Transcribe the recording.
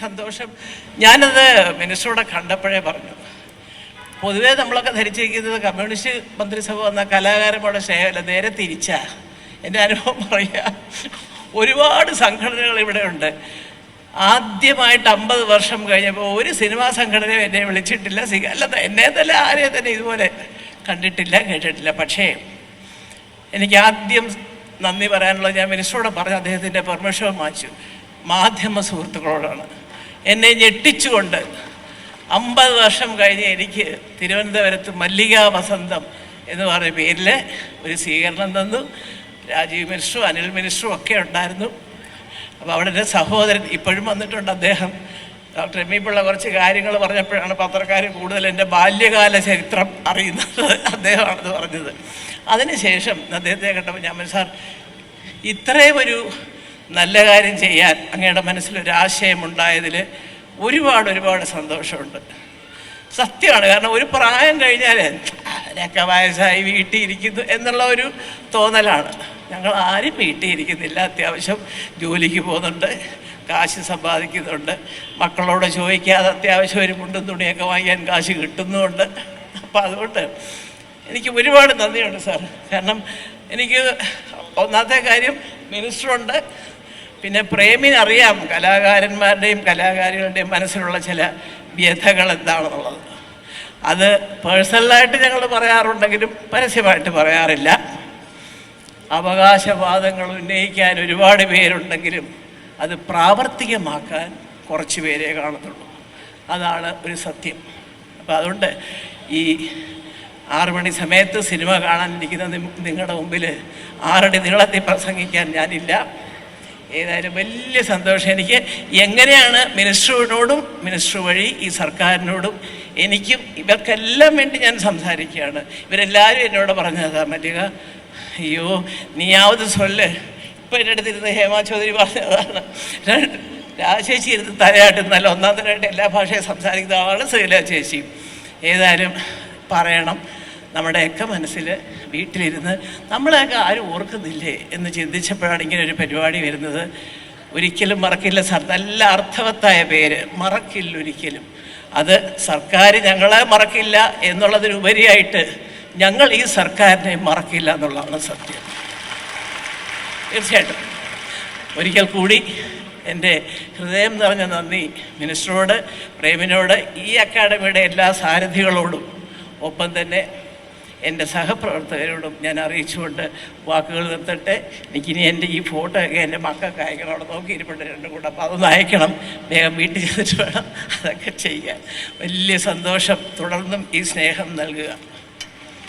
സന്തോഷം. ഞാനത് മിനിസ്റ്ററോടെ കണ്ടപ്പോഴേ പറഞ്ഞു. പൊതുവേ നമ്മളൊക്കെ ധരിച്ചിരിക്കുന്നത് കമ്മ്യൂണിസ്റ്റ് മന്ത്രിസഭ വന്ന കലാകാരന്മാരുടെ സ്നേഹമല്ല നേരെ തിരിച്ചാ. എന്റെ അനുഭവം പറയുക ഒരുപാട് സംഘടനകൾ ഇവിടെ ഉണ്ട് ആദ്യമായിട്ട് അമ്പത് വർഷം കഴിഞ്ഞപ്പോൾ ഒരു സിനിമാ സംഘടനയും എന്നെ വിളിച്ചിട്ടില്ല. അല്ല എന്നെ തന്നെ ആരെയും തന്നെ ഇതുപോലെ കണ്ടിട്ടില്ല കേട്ടിട്ടില്ല. പക്ഷേ എനിക്ക് ആദ്യം നന്ദി പറയാനുള്ളത് ഞാൻ മിനിസ്റ്ററോട് പറഞ്ഞു അദ്ദേഹത്തിന്റെ പെർമിഷൻ വാങ്ങിച്ചു. മാധ്യമ സുഹൃത്തുക്കളോടാണ്. എന്നെ ഞെട്ടിച്ചുകൊണ്ട് അമ്പത് വർഷം കഴിഞ്ഞ് എനിക്ക് തിരുവനന്തപുരത്ത് മല്ലിക വസന്തം എന്ന് പറഞ്ഞ പേരിൽ ഒരു സ്വീകരണം തന്നു. രാജീവ് മിനിസ്റ്ററും അനിൽ മിനിസ്റ്ററും ഒക്കെ ഉണ്ടായിരുന്നു. അപ്പോൾ അവിടെ എന്റെ സഹോദരൻ ഇപ്പോഴും വന്നിട്ടുണ്ട് അദ്ദേഹം. ഡോക്ടർ എം ഇപ്പുള്ള പിള്ള കുറച്ച് കാര്യങ്ങൾ പറഞ്ഞപ്പോഴാണ് പത്രക്കാർ കൂടുതൽ എന്റെ ബാല്യകാല ചരിത്രം അറിയുന്നത് അദ്ദേഹമാണെന്ന് പറഞ്ഞത്. അതിനുശേഷം അദ്ദേഹത്തെ കണ്ടപ്പോൾ ഞാൻ സാർ ഇത്രയും ഒരു നല്ല കാര്യം ചെയ്യാൻ അങ്ങയുടെ മനസ്സിലൊരു ആശയമുണ്ടായതിൽ ഒരുപാട് ഒരുപാട് സന്തോഷമുണ്ട്. സത്യമാണ്. കാരണം ഒരു പ്രായം കഴിഞ്ഞാൽ അവരൊക്കെ വയസ്സായി വീട്ടിയിരിക്കുന്നു എന്നുള്ള ഒരു തോന്നലാണ്. ഞങ്ങൾ ആരും വീട്ടിയിരിക്കുന്നില്ല. അത്യാവശ്യം ജോലിക്ക് പോകുന്നുണ്ട് കാശ് സമ്പാദിക്കുന്നുണ്ട് മക്കളോട് ചോദിക്കാതെ അത്യാവശ്യം ഒരു മുണ്ടും തുണിയൊക്കെ വാങ്ങിക്കാൻ കാശ് കിട്ടുന്നുമുണ്ട്. അപ്പം അതുകൊണ്ട് എനിക്ക് ഒരുപാട് നന്ദിയുണ്ട് സാർ. കാരണം എനിക്ക് ഒന്നാമത്തെ കാര്യം മിനിസ്റ്ററുണ്ട്. പിന്നെ പ്രേമിനറിയാം കലാകാരന്മാരുടെയും കലാകാരികളുടെയും മനസ്സിലുള്ള ചില വ്യഥകൾ എന്താണെന്നുള്ളത്. അത് പേഴ്സണലായിട്ട് ഞങ്ങൾ പറയാറുണ്ടെങ്കിലും പരസ്യമായിട്ട് പറയാറില്ല. അവകാശവാദങ്ങൾ ഉന്നയിക്കാൻ ഒരുപാട് പേരുണ്ടെങ്കിലും അത് പ്രാവർത്തികമാക്കാൻ കുറച്ച് പേരെ കാണത്തുള്ളൂ. അതാണ് ഒരു സത്യം. അപ്പോൾ അതുകൊണ്ട് ഈ ആറു മണി സമയത്ത് സിനിമ കാണാനിരിക്കുന്ന നിങ്ങളുടെ മുമ്പിൽ ആറടി നീളത്തിൽ പ്രസംഗിക്കാൻ ഞാനില്ല. ഏതായാലും വലിയ സന്തോഷം. എനിക്ക് എങ്ങനെയാണ് മിനിസ്റ്ററിനോടും മിനിസ്റ്റർ വഴി ഈ സർക്കാരിനോടും എനിക്കും ഇവർക്കെല്ലാം വേണ്ടി ഞാൻ സംസാരിക്കുകയാണ്. ഇവരെല്ലാവരും എന്നോട് പറഞ്ഞതാ മല്ലിക. അയ്യോ നീയാവത് സൊല്ല് ഇപ്പം എന്റെ അടുത്തിരുന്ന് ഹേമ ചൗധരി പറഞ്ഞതാണ്. രാജേശി ഇരുന്ന് തലയാട്ടുന്നല്ല നല്ല ഒന്നാം തരമായിട്ട് എല്ലാ ഭാഷയും സംസാരിക്കുന്ന ആളാണ് ശ്രീല ചേച്ചിയും ഏതായാലും പറയണം. നമ്മുടെയൊക്കെ മനസ്സിൽ വീട്ടിലിരുന്ന് നമ്മളെയൊക്കെ ആരും ഓർക്കുന്നില്ലേ എന്ന് ചിന്തിച്ചപ്പോഴാണ് ഇങ്ങനെ ഒരു പരിപാടി വരുന്നത്. ഒരിക്കലും മറക്കില്ല സാർ. നല്ല അർത്ഥവത്തായ പേര്. മറക്കില്ല ഒരിക്കലും. അത് സർക്കാർ ഞങ്ങളെ മറക്കില്ല എന്നുള്ളതിനുപരിയായിട്ട് ഞങ്ങൾ ഈ സർക്കാരിനെ മറക്കില്ല എന്നുള്ളതാണ് സത്യം. തീർച്ചയായിട്ടും. ഒരിക്കൽ കൂടി എന്റെ ഹൃദയം നിറഞ്ഞ നന്ദി മിനിസ്റ്ററോട് പ്രേമിനോട് ഈ അക്കാഡമിയുടെ എല്ലാ സാരഥികളോടും. ഒപ്പം തന്നെ എന്റെ സഹപ്രവർത്തകരോടും ഞാൻ അറിയിച്ചുകൊണ്ട് വാക്കുകൾ നിർത്തട്ടെ. എനിക്കിനി എന്റെ ഈ ഫോട്ടോ ഒക്കെ എന്റെ മക്കൾക്ക് അയക്കണം. അവിടെ നോക്കി ഇരിപ്പുണ്ട് രണ്ടും കൂടെ. അപ്പോൾ അതൊന്ന് അയക്കണം. വേഗം വീട്ടിൽ ചെന്നിട്ട് വേണം. അതൊക്കെ ചെയ്യാൻ. വലിയ സന്തോഷം. തുടർന്നും ഈ സ്നേഹം നൽകുക.